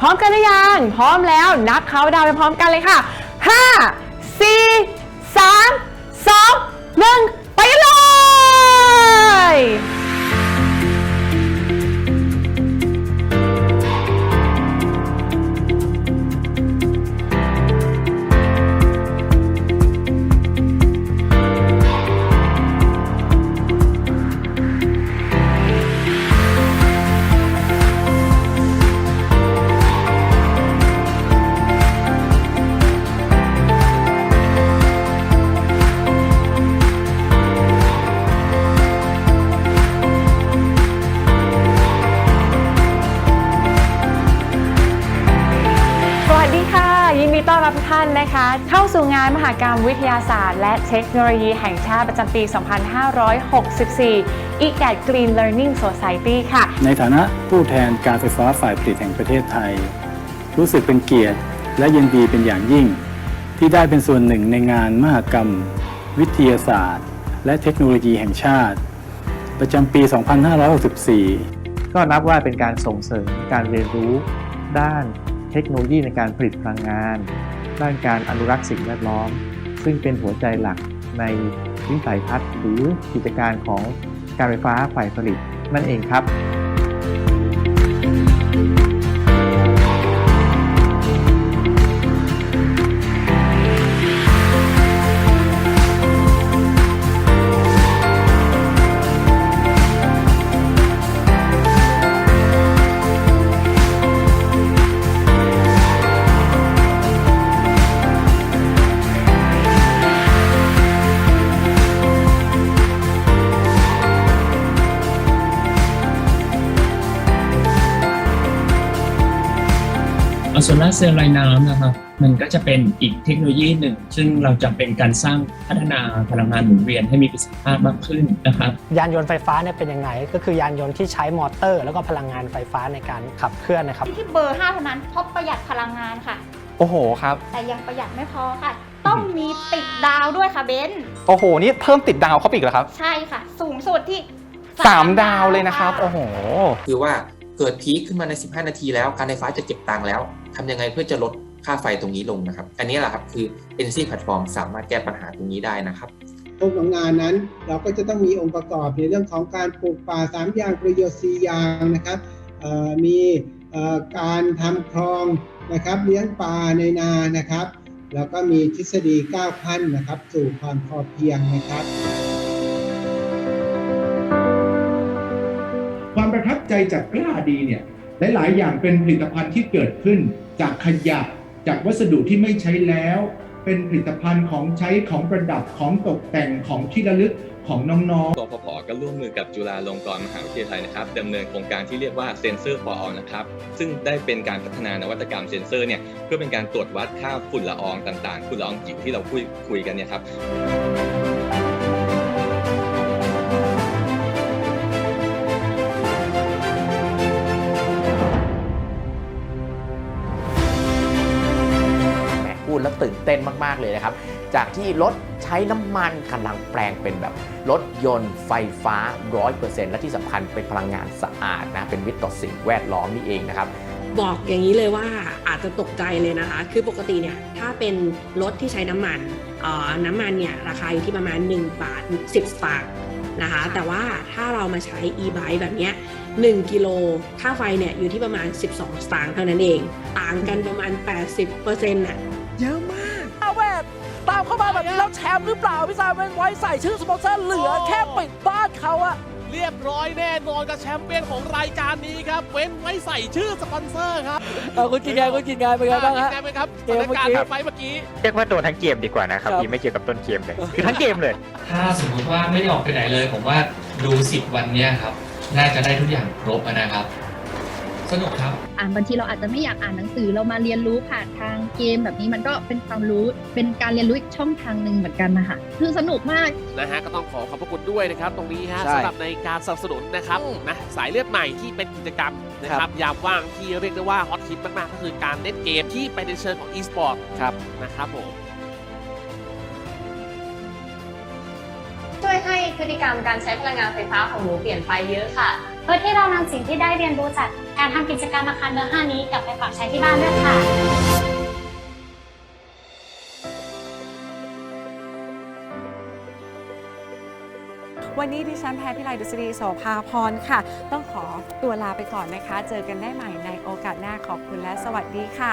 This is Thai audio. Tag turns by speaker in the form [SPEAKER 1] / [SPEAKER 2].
[SPEAKER 1] พร้อมกันหรือยัง พร้อมแล้วนับเขาดาวไปพร้อมกันเลยค่ะ 5 สวัสดีค่ะ ยินดีต้อนรับทุกท่านนะคะ เข้าสู่งานมหกรรมวิทยาศาสตร์ และเทคโนโลยีแห่งชาติประจำปี 2564 e g a t Green Learning Society ค่ะ
[SPEAKER 2] ในฐานะผู้แทนการไฟฟ้าฝ่ายผลิตแห่งประเทศไทย รู้สึกเป็นเกียรติและยินดีเป็นอย่างยิ่ง ที่ได้เป็นส่วนหนึ่งในงานมหกรรม วิทยาศาสตร์ และเทคโนโลยีแห่งชาติ ประจำปี 2564
[SPEAKER 3] ก็นับว่าเป็นการส่งเสริมการเรียนรู้ด้าน เทคโนโลยีในการผลิตพลังงาน ด้านการอนุรักษ์สิ่งแวดล้อม ซึ่งเป็นหัวใจหลักในวิสัยทัศน์หรือกิจการของการไฟฟ้าฝ่ายผลิตนั่นเองครับ
[SPEAKER 4] โซลาร์เซลล์ไร้น้ำนะครับ มันก็จะเป็นอีกเทคโนโลยีหนึ่ง ซึ่งเราจะเป็นการสร้างพัฒนาพลังงานหมุนเวียนให้มีประสิทธิภาพมากขึ้นนะครับ
[SPEAKER 5] ยานยนต์ไฟฟ้าเนี่ยเป็นยังไง ก็คือยานยนต์ที่ใช้มอเตอร์ แล้วก็พลังงานไฟฟ้าในการขับเคลื่อนนะครับ
[SPEAKER 6] ที่เบอร์5เท่านั้นเพราะประหยัดพลังงานค่ะ
[SPEAKER 7] โอ้โหครับ
[SPEAKER 6] แต่ยังประหยัดไม่พอค่ะ ต้องมีติดดาวด้วยค่ะเบนซ์
[SPEAKER 7] โอ้โห นี่เพิ่มติดดาวเข้าไปอีกเหรอครับ
[SPEAKER 6] ใช่ค่ะ สูงสุดที่
[SPEAKER 7] สามดาวเลยนะครับ โอ้โห
[SPEAKER 8] คือว่า เกิดพีคขึ้นมาใน 15 นาทีแล้วการไฟฟ้าจะเก็บตังค์แล้วทำยังไงเพื่อจะลดค่าไฟตรงนี้ลงนะครับ อันนี้แหละครับคือ Energy Platform สามารถแก้ปัญหาตรงนี้ได้นะครับ
[SPEAKER 9] ต้นของงานนั้นเราก็จะต้องมีองค์ประกอบในเรื่องของการปลูกป่า 3 อย่างประโยชน์ 4 อย่างนะครับมีการทำคลองนะครับเลี้ยงปลาในนานะครับ แล้วก็มีทฤษฎี 9 ขั้นนะครับ สู่ความพอเพียงนะครับ
[SPEAKER 10] ใจจากกล้าดีเนี่ยหลาย ๆ อย่างเป็นผลิตภัณฑ์ที่เกิดขึ้นจากขยะจากวัสดุที่ไม่ใช้แล้ว เป็นผลิตภัณฑ์ของใช้ของประดับของตกแต่งของที่ระลึกของน้องๆ
[SPEAKER 11] กพพก็ร่วมมือกับจุฬาลงกรณ์มหาวิทยาลัยนะครับดำเนินโครงการที่เรียกว่า Sensor for All นะครับ ซึ่งได้เป็นการพัฒนานวัตกรรมเซนเซอร์เนี่ยเพื่อเป็นการตรวจวัดค่าฝุ่นละอองต่างๆ ฝุ่นละอองจิ๋วที่เราคุยคุยกันเนี่ยครับ
[SPEAKER 12] แหมพูดแล้วตื่นเต้นมาก ๆ เลยนะครับ จากที่รถใช้น้ำมันกำลังแปลงเป็นแบบรถยนต์ไฟฟ้า 100%และที่สำคัญเป็นพลังงานสะอาดนะเป็นมิตรต่อสิ่งแวดล้อมนี่เองนะครับ
[SPEAKER 13] บอกอย่างนี้เลยว่าอาจจะตกใจเลยนะคะ คือปกติเนี่ยถ้าเป็นรถที่ใช้น้ำมันเอ่อน้ำมันเนี่ยราคาอยู่ที่ประมาณ 1 บาท 10 สตางค์นะคะ แต่ว่าถ้าเรามาใช้ e-bike แบบเนี้ย1กิโลค่าไฟเนี่ยอยู่ที่ประมาณ 12 สตางค์เท่านั้นเอง ต่างกันประมาณ 80%น่ะ เยอะมาก
[SPEAKER 5] อาเวทตามเข้ามาแบบนี้แล้วแชมป์หรือเปล่าพี่ซาเวนไว้ใส่ชื่อสปอนเซอร์เหลือแค่ปิดบ้านเขาอะ
[SPEAKER 14] เรียบร้อยแน่นอนกับแชมเปี้ยนของรายการนี้ครับ เว้นไว้ใส่ชื่อสปอนเซอร์ครับ
[SPEAKER 5] เออคุณกินไงคุณกินไงเป็นไงบ้างฮะ
[SPEAKER 14] เป็นไงบ้างครับ
[SPEAKER 5] เก
[SPEAKER 14] ส
[SPEAKER 5] ม
[SPEAKER 14] ถาน
[SPEAKER 5] เมื่อกี้
[SPEAKER 14] การณ์ไฟเมื่อกี้
[SPEAKER 7] เรียกว่าโดนทั้งเกมดีกว่านะครับ
[SPEAKER 5] ครับ
[SPEAKER 7] ที่ไม่เกี่ยวกับต้นเกมเลย คือทั้งเกมเลย
[SPEAKER 4] ถ้าสมมติว่าไม่ได้ออกไปไหนเลย ผมว่าดู10วันเนี้ยครับ น่าจะได้ทุกอย่างครบอะนะครับ สนุกครับ
[SPEAKER 6] อ่านบางทีเราอาจจะไม่อยากอ่านหนังสือเรามาเรียนรู้ผ่านทางเกมแบบนี้มันก็เป็นความรู้เป็นการเรียนรู้อีกช่องทางหนึ่งเหมือนกันนะคะคือสนุกมาก
[SPEAKER 14] นะฮะก็ต้องขอขอบพระคุณด้วยนะครับตรงนี้ฮะ
[SPEAKER 5] ใช่
[SPEAKER 14] สำหรับในการสนับสนุนนะครับนะสายเลือดใหม่ที่เป็นกิจกรรมนะค
[SPEAKER 5] ครั
[SPEAKER 14] รับบ ยามว่างที่เรียกได้ว่าฮอตฮิตมากๆ ก็คือการเล่นเกมที่ไปในเชิงของ e-sport
[SPEAKER 5] ครับ
[SPEAKER 14] นะครับผม
[SPEAKER 15] พฤติกรรมการใช้พลังงานไฟฟ้าของหนูเปลี่ยนไปเยอะค่ะ
[SPEAKER 16] เพื่อที่เรานำสิ่งที่ได้เรียนรู้จากการทำกิจกรรมอาคารเบอร์5นี้กลับไปปรับใช้ที่บ้านด้วยค่ะ
[SPEAKER 17] วันนี้ดิฉันแพรพิไลดุษฎีโสภาพรค่ะ ต้องขอตัวลาไปก่อนนะคะ เจอกันได้ใหม่ในโอกาสหน้าขอบคุณและสวัสดีค่ะ